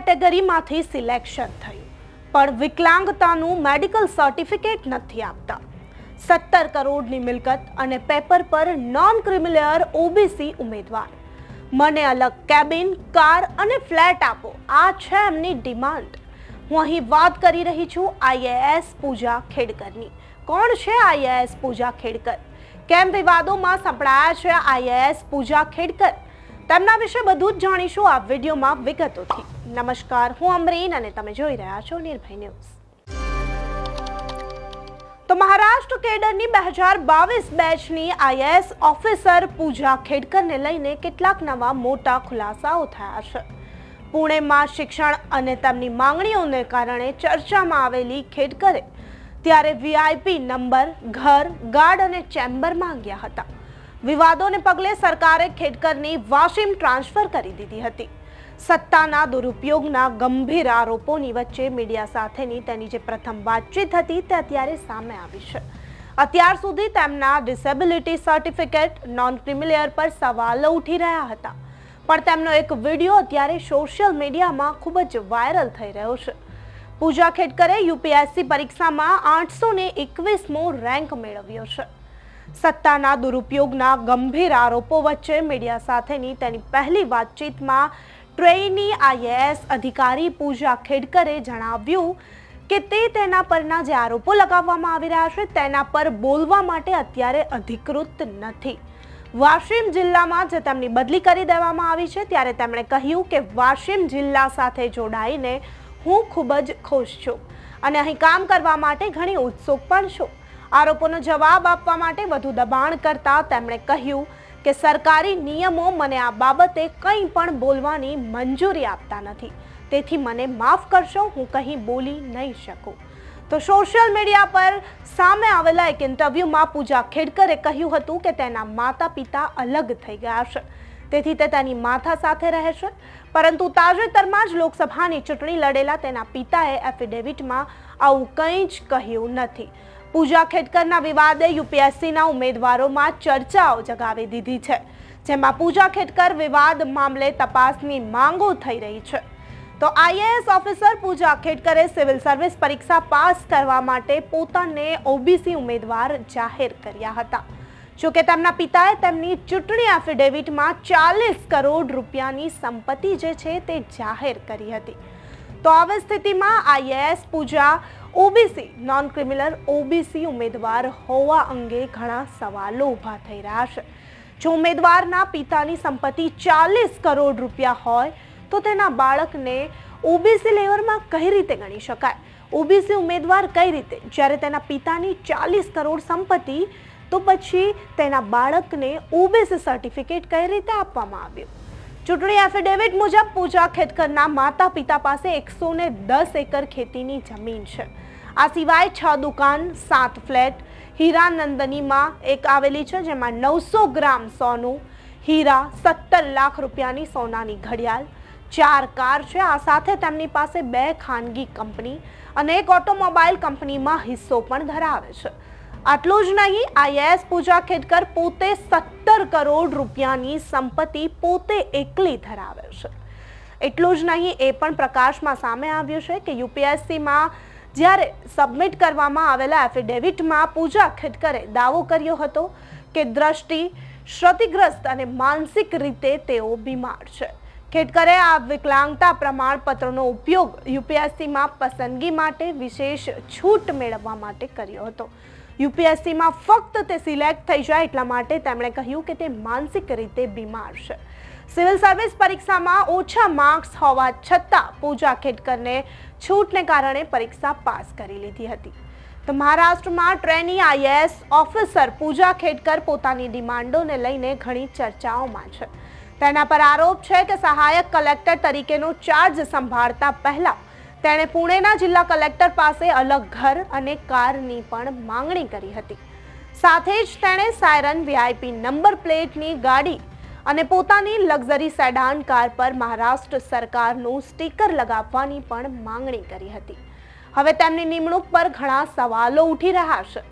કેટેગરીમાંથી selection થયું. પણ વિકલાંગતાનું medical certificate નથી આપતા. સત્તર કરોડની મિલકત અને પેપર પર નોન ક્રિમિલિયર ઓબીસી ઉમેદવાર. મને અલગ કેબિન કાર અને ફ્લેટ આપો. આ છે એમની ડિમાન્ડ હું અહીં વાત કરી રહી છું આઈએએસ પૂજા ખેડકરની. કોણ છે આઈએએસ પૂજા ખેડકર? કેમ વિવાદોમાં સંભળાયા છે આઈએએસ પૂજા ખેડકર? તેમના વિશે બધું જ જાણીશું. આ વિડીયોમાં વિગતોથી. નમસ્કાર, હું અમરીન અને તમે જોઈ રહ્યા છો નિર્ભય ન્યૂઝ. તો મહારાષ્ટ્ર કેડરની બે હજાર બાવીસ બેચની આઈએએસ ઓફિસર પૂજા ખેડકરને લઈને કેટલાક નવા મોટા ખુલાસાઓ થયા છે. પુણેમાં શિક્ષણ અને તેમની માંગણીઓને કારણે ચર્ચામાં આવેલી ખેડકરે ત્યારે વીઆઈપી નંબર, ઘર, ગાર્ડ અને ચેમ્બર માંગ્યા હતા. વિવાદોને પગલે સરકારે ખેડકરની વાશિમ ટ્રાન્સફર કરી દીધી હતી. સત્તાના દુરુપયોગના ગંભીર આરોપોની વચ્ચે મીડિયા સાથેની તેની જે પ્રથમ વાતચીત હતી તે અત્યારે સામે આવી છે. અત્યાર સુધી તેમના ડિસેબિલિટી સર્ટિફિકેટ નોન ક્રિમિલિયર પર સવાલો ઉઠી રહ્યા હતા. પણ તેમનો એક વીડિયો અત્યારે સોશિયલ મીડિયામાં ખૂબ જ વાયરલ થઈ રહ્યો છે. પૂજા ખેડકરે યુપીએસસી પરીક્ષામાં આઠસો ને એકવીસમો રેન્ક મેળવ્યો છે. સત્તાના દુરુપયોગના ગંભીર આરોપો વચ્ચે મીડિયા સાથેની તેની પહેલી વાતચીતમાં ટ્રેની આઈએએસ અધિકારી પૂજા ખેડકરે જણાવ્યું કે તે તેના પરના જે આરોપો લગાવવામાં આવી રહ્યા છે, તેના પર બોલવા માટે અત્યારે અધિકૃત નથી. વાશિમ જિલ્લામાં જે તેમની બદલી કરી દેવામાં આવી છે, ત્યારે તેમણે કહ્યું કે વાશિમ જિલ્લા સાથે જોડાઈને હું ખૂબ જ ખુશ છું અને અહીં કામ કરવા માટે ઘણી ઉત્સુક પણ છું. આરોપોનો જવાબ આપવા માટે વધુ દબાણ કરતા તેમણે કહ્યું કે સરકારી નિયમો મને આ બાબતે કંઈ પણ બોલવાની મંજૂરી આપતા નથી. તેથી મને માફ કરશો, હું કંઈ બોલી નહીં શકું. તો સોશિયલ મીડિયા પર સામે આવેલા એક ઇન્ટરવ્યૂમાં પૂજા ખેડકરે કહ્યું હતું કે તેના માતા પિતા અલગ થઈ ગયા છે તેથી તે તેની માથા સાથે રહે છે. પરંતુ તાજેતરમાં જ લોકસભાની ચૂંટણી લડેલા તેના પિતાએ એફિડેવિટમાં આવું કંઈ જ કહ્યું નથી. પૂજા ખેડકરના વિવાદે યુપીએસસીના ઉમેદવારોમાં ચર્ચાઓ જગાવી દીધી છે, જેમાં પૂજા ખેડકર વિવાદ મામલે તપાસની માંગો થઈ રહી છે. તો આઈએએસ ઓફિસર પૂજા ખેડકરે સિવિલ સર્વિસ પરીક્ષા પાસ કરવા માટે પોતાને ઓબીસી ઉમેદવાર જાહેર કર્યા હતા. જોકે તેમના પિતાએ તેમની ચૂંટણી એફિડેવિટમાં ચાલીસ કરોડ રૂપિયાની સંપત્તિ જે છે તે જાહેર કરી હતી. તો આવી સ્થિતિમાં IAS, Pooja, OBC non criminal OBC ઉમેદવાર હોવા અંગે ઘણા સવાલો ઊભા થઈ રહ્યા છે. જો ઉમેદવારના પિતાની સંપત્તિ ચાલીસ કરોડ રૂપિયા હોય, તો તેના બાળકને ઓબીસી લેવલમાં કઈ રીતે ગણી શકાય? ઓબીસી ઉમેદવાર કઈ રીતે? જ્યારે તેના પિતાની ચાલીસ કરોડ સંપત્તિ, તો પછી તેના બાળકને ઓબીસી સર્ટિફિકેટ કઈ રીતે આપવામાં આવ્યું? ચૂંટણી એફિડેવિટ મુજબ પૂજા ખેતકરના માતા પિતા પાસે એકસો ને દસ એકર ખેતીની જમીન છે. આ સિવાય છ દુકાન, સાત ફ્લેટ, હીરાનંદનીમાં એક આવેલી છે જેમાં નવસો ગ્રામ સોનું, હીરા, સત્તર લાખ રૂપિયાની સોનાની ઘડિયાળ, ચાર કાર છે. આ સાથે તેમની પાસે બે ખાનગી કંપની અને એક ઓટોમોબાઈલ કંપનીમાં હિસ્સો પણ ધરાવે છે. આટલું જ નહીં આઈએએસ પૂજા ખેડકર પોતે સત્તર કરોડ રૂપિયાની સંપત્તિ પોતે એકલી ધરાવે છે. એટલું જ નહીં, એ પણ પ્રકાશમાં સામે આવ્યું છે કે યુપીએસસીમાં જ્યારે સબમિટ કરવામાં આવેલા એફિડેવિટમાં પૂજા ખેડકરે દાવો કર્યો હતો કે દ્રષ્ટિ ક્ષતિગ્રસ્ત અને માનસિક રીતે તેઓ બીમાર છે. ખેડકરે આ વિકલાંગતા પ્રમાણપત્રનો ઉપયોગ યુપીએસસીમાં પસંદગી માટે વિશેષ છૂટ મેળવવા માટે કર્યો હતો. યુપીએસસીમાં ફક્ત તે સિલેક્ટ થઈ જાય એટલા માટે તેમણે કહ્યું કે તે માનસિક રીતે બીમાર છે. સિવિલ સર્વિસ પરીક્ષામાં ઓછા માર્ક્સ હોવા છતાં પૂજા ખેડકરને છૂટને કારણે પરીક્ષા પાસ કરી લીધી હતી. તો મહારાષ્ટ્રમાં trainee IAS officer Pooja Khedkar પોતાની ડિમાન્ડોને લઈને ઘણી ચર્ચાઓમાં છે. તેના પર આરોપ છે કે સહાયક કલેક્ટર તરીકેનો ચાર્જ સંભાળતા પહેલા તેણે પુણેના જિલ્લા કલેક્ટર પાસે અલગ ઘર અને કારની પણ માંગણી કરી હતી. સાથે જ તેણે સાયરન વીઆઈપી નંબર પ્લેટની ગાડી અને પોતાની લક્ઝરી સેડાન કાર પર મહારાષ્ટ્ર સરકારનું સ્ટીકર લગાવવાની પણ માંગણી કરી હતી. હવે તેમની નિમણૂક પર ઘણા સવાલો ઉઠી રહ્યા છે.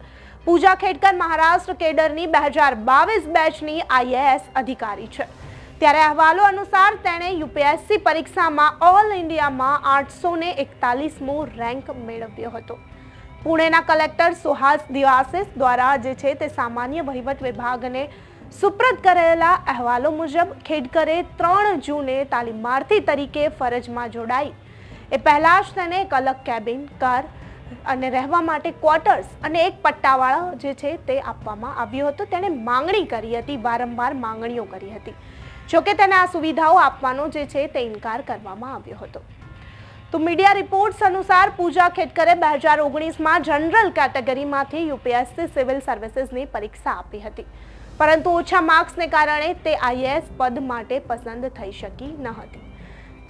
પૂજા ખેડકર મહારાષ્ટ્ર કેડરની બે હજાર બાવીસ બેચની આઈએએસ અધિકારી છે. ત્યારે અહેવાલો અનુસાર તેણે યુપીએસસી પરીક્ષામાં ઓલ ઇન્ડિયામાં આઠસો ને એકતાલીસમો રેન્ક મેળવ્યો હતો. પુણેના કલેક્ટર સુહાસ દિવાસે દ્વારા જે છે તે સામાન્ય વહીવટ વિભાગને સુપ્રત કરેલા અહેવાલો મુજબ ખેડકરે ત્રણ જૂને તાલીમાર્થી તરીકે ફરજમાં જોડાઈ. એ પહેલાં જ તેને એક અલગ કેબિન, કાર અને રહેવા માટે ક્વાર્ટર્સ અને એક પટ્ટાવાળા જે છે તે આપવામાં આવ્યો હતો. તેણે માંગણી કરી હતી, વારંવાર માંગણીઓ કરી હતી. જોકે તેને આ સુવિધાઓ આપવાનો જે છે તે ઇનકાર કરવામાં આવ્યો હતો. તો મીડિયા રિપોર્ટ્સ અનુસાર પૂજા ખેટકરે બે હજાર ઓગણીસમાં જનરલ કેટેગરીમાંથી યુપીએસસી સિવિલ સર્વિસીસની પરીક્ષા આપી હતી. પરંતુ ઓછા માર્ક્સને કારણે તે આઈએએસ પદ માટે પસંદ થઈ શકી ન હતી.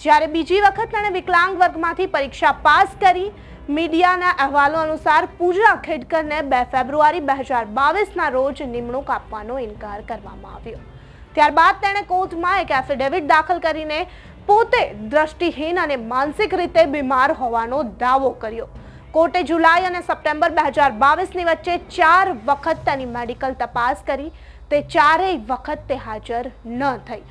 જ્યારે બીજી વખત તેણે વિકલાંગ વર્ગમાંથી પરીક્ષા પાસ કરી, મીડિયાના અહેવાલો અનુસાર પૂજા ખેડકરને બે ફેબ્રુઆરી બે હજાર બાવીસના રોજ નિમણૂક આપવાનો ઇનકાર કરવામાં આવ્યો. ત્યારબાદ તેણે કોર્ટમાં એક એફિડેવિટ દાખલ કરીને પોતે દ્રષ્ટિહીન અને માનસિક રીતે બીમાર હોવાનો દાવો કર્યો. કોર્ટે જુલાઈ અને સપ્ટેમ્બર બે હજાર બાવીસની વચ્ચે ચાર વખત તેની મેડિકલ તપાસ કરી. તે ચારેય વખત તે હાજર ન થઈ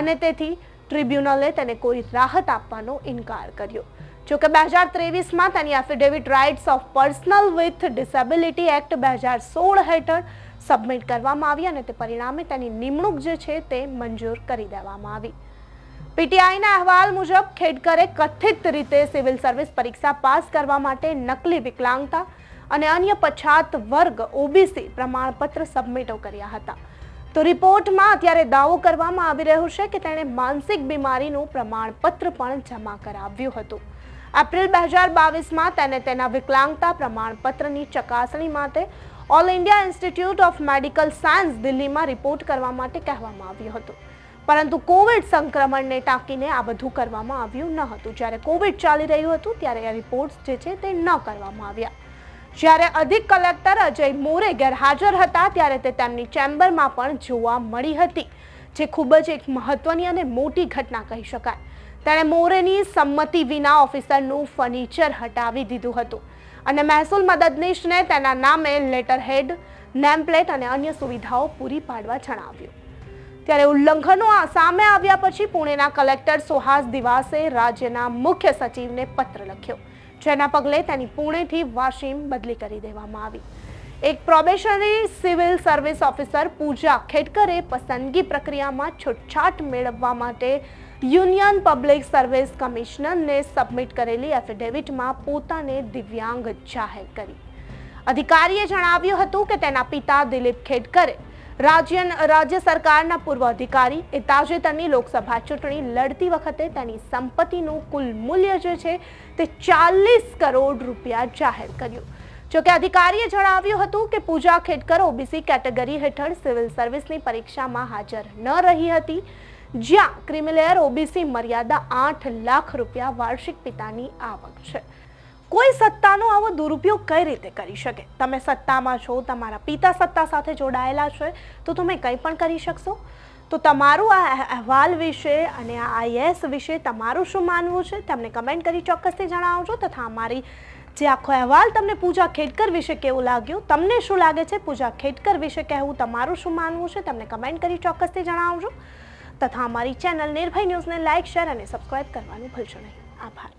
અને તેથી ટ્રિબ્યુનલે તેને કોઈ રાહત આપવાનો ઇનકાર કર્યો. જોકે બે હજાર ત્રેવીસમાં તેની affidavit rights of personal with disability act બે હજાર સોળ હેઠળ સબમિટ કરવામાં આવી અને તે પરિણામે તેની નિમણૂક જે છે તે મંજૂર કરી દેવામાં આવી. પીટીઆઈના અહેવાલ મુજબ ખેડકરે કથિત રીતે સિવિલ સર્વિસ પરીક્ષા પાસ કરવા માટે નકલી વિકલાંગતા અને અન્ય પછાત વર્ગ ઓબીસી પ્રમાણપત્ર સબમિટો કર્યા હતા. તો રિપોર્ટમાં અત્યારે દાવો કરવામાં આવી રહ્યો છે કે તેણે માનસિક બીમારીનું પ્રમાણપત્ર પણ જમા કરાવ્યું હતું. એપ્રિલ બે હજાર બાવીસમાં તેને તેના વિકલાંગતા પ્રમાણપત્રની ચકાસણી માટે all India institute of medical science દિલ્હીમાં રિપોર્ટ કરવા માટે કહેવામાં આવ્યું હતું. પરંતુ કોવિડ સંક્રમણને ટાંકીને આ બધું કરવામાં આવ્યું ન હતું. જ્યારે કોવિડ ચાલી રહ્યું હતું, ત્યારે આ રિપોર્ટ્સ જે છે તે ન કરવામાં આવ્યા. જ્યારે અધિક કલેક્ટર અજય મોરે ગેરહાજર હતા, ત્યારે તે તેમની ચેમ્બરમાં પણ જોવા મળી હતી, જે ખૂબ જ એક મહત્વની અને મોટી ઘટના કહી શકાય. તેણે મોરેની સંમતિ વિના ઓફિસરનું ફર્નિચર હટાવી દીધું હતું. અને મહેસૂલ મદદનીશને તેના નામે લેટર હેડ નેમપ્લેટ અને અન્ય સુવિધાઓ પૂરી પાડવા જણાવ્યું. ત્યારે ઉલ્લંઘનો સામે આવ્યા પછી પુણેના કલેક્ટર સુહાસ દિવાસે રાજ્યના મુખ્ય સચિવને પત્ર લખ્યો, જેના પગલે તેની પુણેથી વાશીમ બદલી કરી દેવામાં આવી. એક probationary civil service officer Pooja ખેડકરે પસંદગી પ્રક્રિયામાં છૂટછાટ મેળવવા માટે યુનિયન પબ્લિક સર્વિસ કમિશનરને સબમિટ કરેલી એફિડેવિટમાં પોતાને દિવ્યાંગ જાહેર કરી. અધિકારીએ જણાવ્યું હતું કે તેના પિતા દિલીપ ખેડકરે રાજ્ય રાજ્ય સરકારના પૂર્વ અધિકારી એ તાજેતરની લોકસભા ચૂંટણી લડતી વખતે તેની સંપત્તિનું કુલ મૂલ્ય જે છે તે ચાલીસ કરોડ રૂપિયા જાહેર કર્યું. જોકે અધિકારીએ જણાવ્યું હતું કે પૂજા ખેડકર ઓબીસી કેટેગરી હેઠળ સિવિલ સર્વિસની પરીક્ષામાં હાજર ન રહી હતી, જ્યાં ક્રિમિલેયર ઓબીસી મર્યાદા આઠ લાખ રૂપિયા વાર્ષિક પિતાની આવક છે. કોઈ સત્તાનો આવો દુરુપયોગ કઈ રીતે કરી શકે? તમે સત્તામાં છો, તમારા પિતા સત્તા સાથે જોડાયેલા છે, તો તમે કંઈ પણ કરી શકશો? તો તમારું આ અહેવાલ વિશે અને આ આઈએસ વિશે તમારું શું માનવું છે? તમને કમેન્ટ કરી ચોક્કસથી જણાવજો તથા અમારી જે આખો અહેવાલ તમને પૂજા ખેડકર વિશે કેવું લાગ્યું, તમને શું લાગે છે? પૂજા ખેડકર વિશે કહેવું તમારું શું માનવું છે? તમને કમેન્ટ કરી ચોક્કસથી જણાવજો તથા અમારી ચેનલ નિર્ભય ન્યૂઝને લાઇક શેર અને સબસ્ક્રાઇબ કરવાનું ભૂલશો નહીં. આભાર.